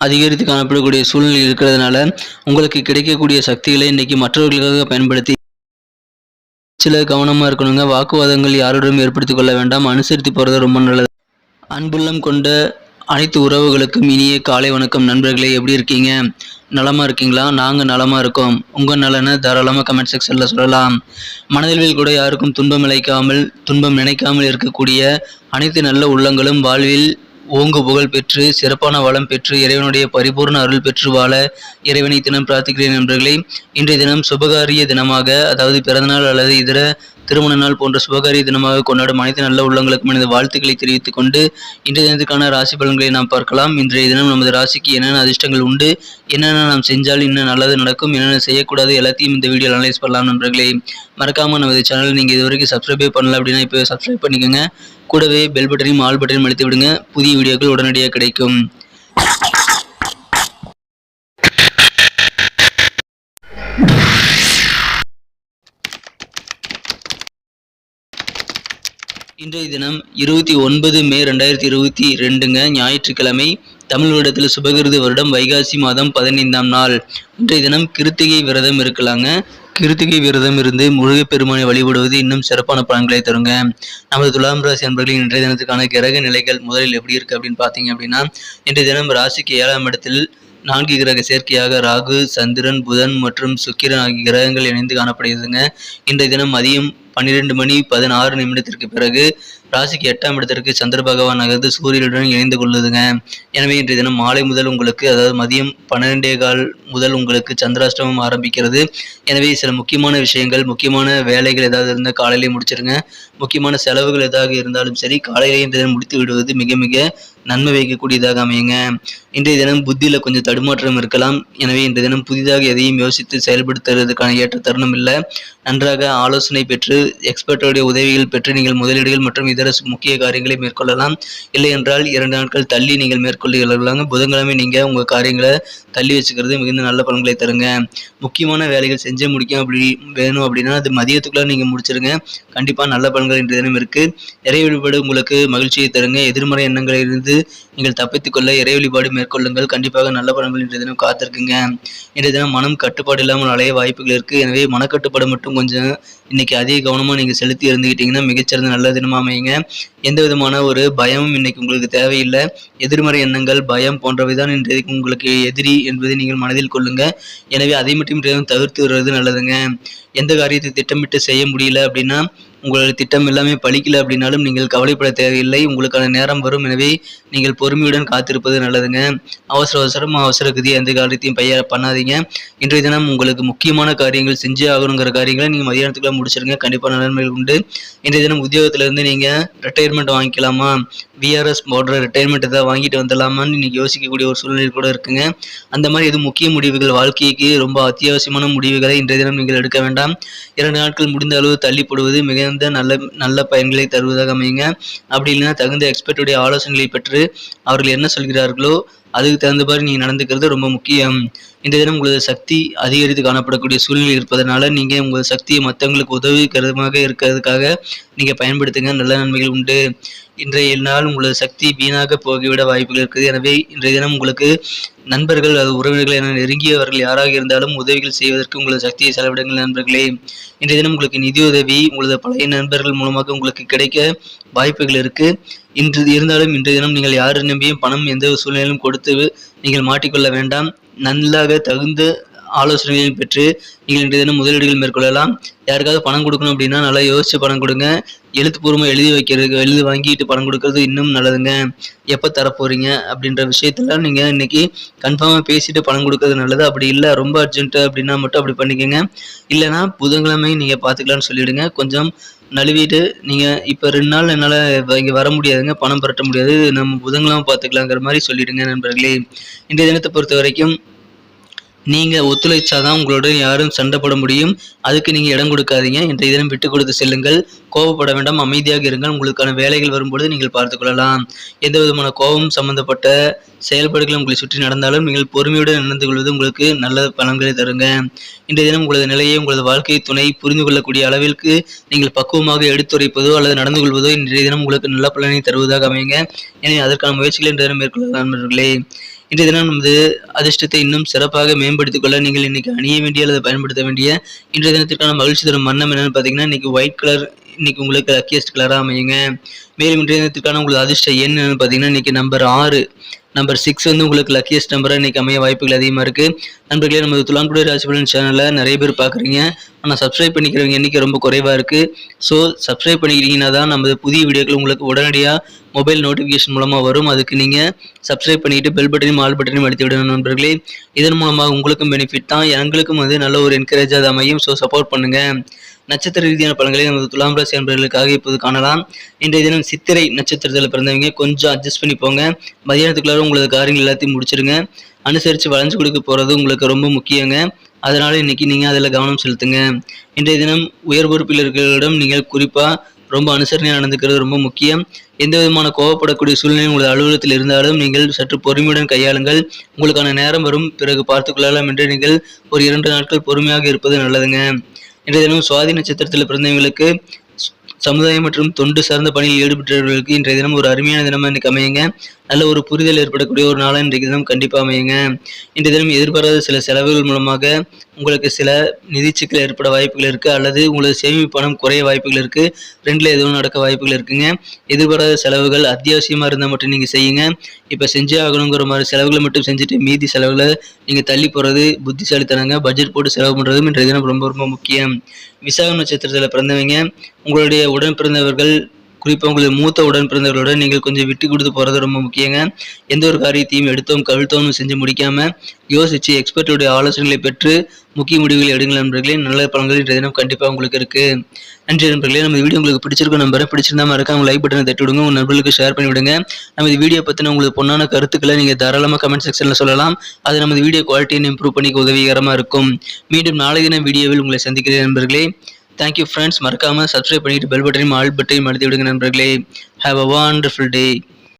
அதிகரித்து காணப்படக்கூடிய சூழ்நிலை இருக்கிறதுனால உங்களுக்கு கிடைக்கக்கூடிய சக்திகளை இன்னைக்கு மற்றவர்களுக்காக பயன்படுத்தி சில கவனமாக இருக்கணுங்க. வாக்குவாதங்கள் யாருடன் ஏற்படுத்திக் கொள்ள வேண்டாம். அனுசரித்து போகிறது ரொம்ப நல்லது. அன்புள்ளம் கொண்ட அனைத்து உறவுகளுக்கும் இனிய காலை வணக்கம். நண்பர்களே எப்படி இருக்கீங்க? நலமாக இருக்கீங்களா? நாங்கள் நலமாக இருக்கோம். உங்கள் நலனை தாராளமாக கமெண்ட் செக்ஷனில் சொல்லலாம். மனதில் கூட யாருக்கும் துன்பம் இழைக்காமல் துன்பம் நினைக்காமல் இருக்கக்கூடிய அனைத்து நல்ல உள்ளங்களும் வாழ்வில் ஓங்கு புகழ் பெற்று சிறப்பான வளம் பெற்று இறைவனுடைய பரிபூர்ண அருள் பெற்று வாழ இறைவனை தினம் பிரார்த்திக்கிறேன் நண்பர்களே. இன்றைய தினம் சுபகாரிய தினமாக அதாவது பிறந்தநாள் அல்லது இதர திருமண நாள் போன்ற சுபகாரிய தினமாக கொண்டாடும் அனைத்து நல்ல உள்ளங்களுக்கும் எனது வாழ்த்துக்களை தெரிவித்துக் கொண்டு இன்றைய தினத்துக்கான ராசி பலன்களை நாம் பார்க்கலாம். இன்றைய தினம் நமது ராசிக்கு என்னென்ன அதிர்ஷ்டங்கள் உண்டு என்னென்ன நாம் செஞ்சால் இன்னும் நல்லது நடக்கும் என்னென்ன செய்யக்கூடாது எல்லாத்தையும் இந்த வீடியோ அனலைஸ் பண்ணலாம் நண்பர்களே. மறக்காம நமது சேனலை நீங்கள் இது வரைக்கும் சப்ஸ்கிரைபே பண்ணல அப்படின்னா இப்போ சப்ஸ்கிரைப் பண்ணிக்கோங்க. கூடவே பெல் பட்டனையும் ஆல் பட்டனையும் அழுத்தி விடுங்க. புதிய வீடியோக்கள் உடனடியாக கிடைக்கும். இன்றைய தினம் இருபத்தி ஒன்பது மே ரெண்டாயிரத்தி இருபத்தி ரெண்டுங்க. ஞாயிற்றுக்கிழமை தமிழ் வருடத்தில் சுபகிருது வருடம் வைகாசி மாதம் பதினைந்தாம் நாள். இன்றைய தினம் கிருத்திகை விரதம் இருக்கலாங்க. கிருத்திகை விரதம் இருந்து முருகப்பெருமானை வழிபடுவது இன்னும் சிறப்பான பலன்களை தருங்க. நமது துலாம் ராசி அன்பர்களின் இன்றைய தினத்துக்கான கிரக நிலைகள் முதலில் எப்படி இருக்கு அப்படின்னு பார்த்தீங்க அப்படின்னா இன்றைய தினம் ராசிக்கு ஏழாம் இடத்தில் நான்கு கிரக சேர்க்கையாக ராகு சந்திரன் புதன் மற்றும் சுக்கிரன் ஆகிய கிரகங்கள் இணைந்து காணப்படுகிறதுங்க. இன்றைய தினம் மதியம் பன்னிரெண்டு மணி பதினாறு நிமிடத்திற்கு பிறகு ராசிக்கு எட்டாம் இடத்திற்கு சந்திர பகவான் நகர்ந்து சூரியனுடன் இணைந்து கொள்ளுதுங்க. எனவே இன்றைய தினம் மாலை முதல் உங்களுக்கு அதாவது மதியம் பன்னிரெண்டே கால் முதல் உங்களுக்கு சந்திராஷ்டமம் ஆரம்பிக்கிறது. எனவே சில முக்கியமான விஷயங்கள் முக்கியமான வேலைகள் ஏதாவது இருந்தால் காலையிலேயே முடிச்சிருங்க. முக்கியமான செலவுகள் ஏதாவது இருந்தாலும் சரி காலையிலேயே இன்றைய தினம் முடித்து விடுவது மிக மிக நன்மை வைக்கக்கூடியதாக அமையுங்க. இன்றைய தினம் புத்தியில் கொஞ்சம் தடுமாற்றம் இருக்கலாம். எனவே இன்றைய தினம் புதிதாக எதையும் யோசித்து செயல்படுத்துறதுக்கான ஏற்ற தருணம் இல்லை. நன்றாக ஆலோசனை பெற்று எக்ஸ்பர்ட்டோடைய உதவிகள் பெற்று நீங்கள் முதலீடுகள் மற்றும் இது இதர முக்கிய காரியங்களை மேற்கொள்ளலாம். இல்லை என்றால் இரண்டு நாட்கள் தள்ளி நீங்கள் மேற்கொள்ளலாம் புதன்கிழமை நீங்கள் உங்கள் காரியங்களை தள்ளி வச்சுக்கிறது மிகுந்த நல்ல பலன்களை தருங்க. முக்கியமான வேலைகள் செஞ்சு முடிக்கும் அப்படி வேணும் அப்படின்னா அது மதியத்துக்குள்ள நீங்கள் முடிச்சிருங்க. கண்டிப்பாக நல்ல பலன்கள் இன்றைய தினம் இருக்குது இறை வழிபாடு உங்களுக்கு மகிழ்ச்சியை தருங்க. எதிர்மறை எண்ணங்களிலிருந்து நீங்கள் தப்பித்துக்கொள்ள இறை வழிபாடு மேற்கொள்ளுங்கள். கண்டிப்பாக நல்ல பலன்கள் இன்றைய தினம் காத்திருக்குங்க. இன்றைய தினம் மனம் கட்டுப்பாடு இல்லாமல் அலைய வாய்ப்புகள் இருக்குது எனவே மனக்கட்டுப்பாடு மட்டும் கொஞ்சம் இன்னைக்கு அதிக கவனமாக நீங்கள் செலுத்தி இருந்துக்கிட்டிங்கன்னா மிகச்சிறந்த நல்ல தினமாக அமையுங்க. எந்த விதமான ஒரு பயமும் இன்னைக்கு உங்களுக்கு தேவையில்லை. எதிர்மறை எண்ணங்கள் பயம் போன்றவை தான் இன்றைக்கு உங்களுக்கு எதிரி என்பதை நீங்கள் மனதில் கொள்ளுங்க. எனவே அதை மட்டும் தவிர்த்து வருவது நல்லதுங்க. எந்த காரியத்தை திட்டமிட்டு செய்ய முடியல அப்படின்னா உங்களோட திட்டம் எல்லாமே பழிக்கல அப்படின்னாலும் நீங்கள் கவலைப்பட தேவையில்லை. உங்களுக்கான நேரம் வரும். எனவே நீங்கள் பொறுமையுடன் காத்திருப்பது நல்லதுங்க. அவசர அவசரம் அவசர கதி எந்த காரியத்தையும் பைய பண்ணாதீங்க. இன்றைய தினம் உங்களுக்கு முக்கியமான காரியங்கள் செஞ்சே ஆகணுங்கிற காரியங்களை நீங்கள் மதியானத்துக்குள்ள முடிச்சிருங்க. கண்டிப்பாக நன்மைகள் உண்டு. இன்றைய தினம் உத்தியோகத்திலிருந்து நீங்கள் ரிட்டையர்மெண்ட் வாங்கிக்கலாமா? விஆர்எஸ் போன்ற ரிட்டையர்மெண்ட் ஏதாவது வாங்கிட்டு வந்துடலாமான்னு நீங்கள் யோசிக்கக்கூடிய ஒரு சூழ்நிலை கூட இருக்குங்க. அந்த மாதிரி எதுவும் முக்கிய முடிவுகள் வாழ்க்கைக்கு ரொம்ப அத்தியாவசியமான முடிவுகளை இன்றைய தினம் நீங்கள் எடுக்க வேண்டாம். இரண்டு நாட்கள் முடிந்த அளவு தள்ளிப்படுவது மிக மிகுந்த நல்ல நல்ல பயன்களை தருவதாக அமையுங்க. அப்படி இல்லைன்னா தகுந்த எக்ஸ்பர்ட்டுடைய ஆலோசனைகளை பெற்று அவர்கள் என்ன சொல்கிறார்களோ அதுக்கு தகுந்த மாதிரி நீங்கள் நடந்துக்கிறது ரொம்ப முக்கியம். இந்த தினம் உங்களது சக்தி அதிகரித்து காணப்படக்கூடிய சூழ்நிலை இருப்பதனால நீங்கள் உங்கள் சக்தியை மற்றவங்களுக்கு உதவிகரமாக இருக்கிறதுக்காக நீங்கள் பயன்படுத்துங்க. நல்ல நன்மைகள் உண்டு. இன்றைய நாள் உங்களது சக்தி வீணாக போகிவிட வாய்ப்புகள் இருக்குது. எனவே இன்றைய தினம் உங்களுக்கு நண்பர்கள் அது உறவினர்கள் என நெருங்கியவர்கள் யாராக இருந்தாலும் உதவிகள் செய்வதற்கு உங்களது சக்தியை செலவிடுங்கள் நண்பர்களே. இன்றைய தினம் உங்களுக்கு நிதியுதவி உங்களது பழைய நண்பர்கள் மூலமாக உங்களுக்கு கிடைக்க வாய்ப்புகள் இருக்குது இன்று இருந்தாலும் இன்றைய தினம் நீங்கள் யாரை நம்பியும் பணம் எந்த ஒரு சூழ்நிலையிலும் கொடுத்து நீங்கள் மாட்டிக்கொள்ள வேண்டாம். நல்லாக தகுந்த ஆலோசனைகளையும் பெற்று நீங்கள் இன்றைய தினம் முதலீடுகள் மேற்கொள்ளலாம். யாருக்காவது பணம் கொடுக்கணும் அப்படின்னா நல்லா யோசிச்சு பணம் கொடுங்க. எழுத்துப்பூர்வமாக எழுதி வைக்கிறது எழுதி வாங்கிட்டு பணம் கொடுக்கறது இன்னும் நல்லதுங்க. எப்போ தரப்போறீங்க அப்படின்ற விஷயத்தெல்லாம் நீங்கள் இன்னைக்கு கன்ஃபார்மாக பேசிட்டு பணம் கொடுக்கறது நல்லது. அப்படி இல்லை ரொம்ப அர்ஜென்ட்டு அப்படின்னா மட்டும் அப்படி பண்ணிக்கோங்க. இல்லைன்னா புதன்கிழமை நீங்கள் பார்த்துக்கலாம்னு சொல்லிவிடுங்க கொஞ்சம் நழுவிட்டு நீங்கள் இப்போ ரெண்டு நாள் என்னால் இங்கே வர முடியாதுங்க பணம் புரட்ட முடியாது நம்ம புதன்கிழமை பார்த்துக்கலாங்கிற மாதிரி சொல்லிடுங்க நண்பர்களே. இன்றைய தினத்தை பொறுத்த வரைக்கும் நீங்கள் ஒத்துழைச்சாதான் உங்களுடன் யாரும் சண்டை போட முடியும். அதுக்கு நீங்கள் இடம் கொடுக்காதீங்க. இன்றைய தினம் விட்டு கொடுத்து செல்லுங்கள். கோபப்பட வேண்டாம். அமைதியாக இருங்கள். உங்களுக்கான வேலைகள் வரும்பொழுது நீங்கள் பார்த்துக்கொள்ளலாம் எந்த விதமான கோபம் சம்பந்தப்பட்ட செயல்பாடுகள் உங்களை சுற்றி நடந்தாலும் நீங்கள் பொறுமையுடன் நடந்து கொள்வது உங்களுக்கு நல்ல பலன்களை தருங்க. இன்றைய தினம் உங்களது நிலையை உங்களது வாழ்க்கை துணை புரிந்து கொள்ளக்கூடிய அளவிற்கு நீங்கள் பக்குவமாக எடுத்துரைப்பதோ அல்லது நடந்து கொள்வதோ இன்றைய தினம் உங்களுக்கு நல்ல பலனை தருவதாக அமையுங்க. எனவே அதற்கான முயற்சிகளை இன்றைய தினம் மேற்கொள்ள நண்பர்களே. இன்றைய தினம் நமது அதிர்ஷ்டத்தை இன்னும் சிறப்பாக மேம்படுத்திக் கொள்ள நீங்கள் இன்னைக்கு அணிய வேண்டிய அல்லது பயன்படுத்த வேண்டிய இன்றைய தினத்திற்கான மகிழ்ச்சி தரும் வண்ணம் என்னன்னு பார்த்தீங்கன்னா இன்னைக்கு ஒயிட் கலர் இன்னைக்கு உங்களுக்கு லக்கியஸ்ட் கலராக அமையுங்க. மேலும் இன்றைய தினத்திற்கான உங்களுக்கு அதிர்ஷ்ட எண் என்னன்னு பார்த்தீங்கன்னா இன்னைக்கு நம்பர் ஆறு நம்பர் சிக்ஸ் வந்து உங்களுக்கு லக்கியஸ்ட் நம்பராக இன்றைக்கி அமைய வாய்ப்புகள் அதிகமாக இருக்குது நண்பர்களே நமது துலாங்குடி ராசிபலன் சேனலில் நிறைய பேர் பார்க்குறீங்க. ஆனால் சப்ஸ்கிரைப் பண்ணிக்கிறவங்க எண்ணிக்கை ரொம்ப குறைவாக இருக்குது ஸோ சப்ஸ்கிரைப் பண்ணிக்கிறீங்கன்னா தான் நமது புதிய வீடியோக்கள் உங்களுக்கு உடனடியாக மொபைல் நோட்டிஃபிகேஷன் மூலமாக வரும். அதுக்கு நீங்கள் சப்ஸ்கிரைப் பண்ணிட்டு பெல் பட்டனையும் ஆல் பட்டனையும் அழுத்தி விடணும் நண்பர்களே. இதன் மூலமாக உங்களுக்கும் பெனிஃபிட் தான். எங்களுக்கும் வந்து நல்ல ஒரு என்கரேஜாக அமையும். ஸோ சப்போர்ட் பண்ணுங்கள் நட்சத்திர ரீதியான பலன்களை நமது துலாம் ராசி அன்பர்களுக்காக இப்போது காணலாம். இன்றைய தினம் சித்திரை நட்சத்திரத்தில் பிறந்தவங்க கொஞ்சம் அட்ஜஸ்ட் பண்ணி போங்க. மதியானத்துக்குள்ளார உங்களது காரியங்கள் எல்லாத்தையும் முடிச்சிருங்க. அனுசரித்து வளைஞ்சு கொடுக்க போகிறது உங்களுக்கு ரொம்ப முக்கியங்க. அதனால் இன்னைக்கு நீங்கள் அதில் கவனம் செலுத்துங்க. இன்றைய தினம் உயர் பொறுப்பில் இருக்கிறவர்களிடம் நீங்கள் குறிப்பாக ரொம்ப அனுசரணையாக நடந்துக்கிறது ரொம்ப முக்கியம். எந்த விதமான கோவப்படக்கூடிய சூழ்நிலை உங்களது அலுவலகத்தில் இருந்தாலும் நீங்கள் சற்று பொறுமையுடன் கையாளுங்கள். உங்களுக்கான நேரம் வரும் பிறகு பார்த்துக்கொள்ளலாம் என்று நீங்கள் ஒரு இரண்டு நாட்கள் பொறுமையாக இருப்பது நல்லதுங்க. இன்றைய தினம் சுவாதி நட்சத்திரத்தில் பிறந்தவங்களுக்கு சமுதாயம் மற்றும் தொண்டு சார்ந்த பணியில் ஈடுபட்டவர்களுக்கு இன்றைய தினம் ஒரு அருமையான தினமா இன்னைக்கு அமையுங்க. நல்ல ஒரு புரிதல் ஏற்படக்கூடிய ஒரு நாளாக இன்றைக்கு தினம் கண்டிப்பாக அமையுங்க. இன்றைய தினம் எதிர்பாராத சில செலவுகள் மூலமாக உங்களுக்கு சில நிதி சிக்கல் ஏற்பட வாய்ப்புகள் இருக்குது அல்லது உங்களது சேமிப்பு பணம் குறைய வாய்ப்புகள் இருக்குது ரெண்டில் எதுவும் நடக்க வாய்ப்புகள் இருக்குங்க. எதிர்பாராத செலவுகள் அத்தியாவசியமாக இருந்தால் மட்டும் நீங்கள் செய்யுங்க. இப்போ செஞ்சே ஆகணுங்கிற மாதிரி செலவுகளை மட்டும் செஞ்சுட்டு மீதி செலவுகளை நீங்கள் தள்ளி போகிறது புத்திசாலித்தனங்க. பட்ஜெட் போட்டு செலவு பண்ணுறதும் இன்றைய தினம் ரொம்ப ரொம்ப முக்கியம். விசாக நட்சத்திரத்தில் பிறந்தவங்க உங்களுடைய உடன் பிறந்தவர்கள் குறிப்பாக உங்களுடைய மூத்த உடன் பிறந்தவர்களுடன் நீங்கள் கொஞ்சம் விட்டு கொடுத்து போகிறது ரொம்ப முக்கியங்க. எந்த ஒரு காரியத்தையும் எடுத்தோம் கவிழ்த்தோம்னு செஞ்சு முடிக்காமல் யோசித்து எக்ஸ்பர்ட்டுடைய ஆலோசனைகளை பெற்று முக்கிய முடிவுகளை எடுங்கள் நண்பர்களே. நல்ல பலன்கள் இன்றைய தினம் கண்டிப்பாக உங்களுக்கு இருக்கு. நன்றி நண்பர்களே. நம்ம வீடியோ உங்களுக்கு பிடிச்சிருக்கும் நம்பரை பிடிச்சிருந்தா மறக்காம லைக் பட்டனை தட்டி விடுங்க உங்கள் நண்பர்களுக்கு ஷேர் பண்ணி விடுங்க நம்ம இந்த வீடியோ பற்றின உங்களுக்கு பொண்ணான கருத்துக்களை நீங்கள் தாராளமாக கமெண்ட் செக்ஷனில் சொல்லலாம். அது நமது வீடியோ குவாலிட்டியை இம்ப்ரூவ் பண்ணிக்க உதவிகரமாக இருக்கும். மீண்டும் நாளை தின வீடியோவில் உங்களை சந்திக்கிறேன் நண்பர்களே. தேங்க்யூ ஃப்ரெண்ட்ஸ் மறக்காமல் சப்ஸ்கிரைப் பண்ணிட்டு பெல் பட்டனையும் ஆல் பட்டனையும் அழுத்தி விடுங்க நண்பர்களே. Have a wonderful day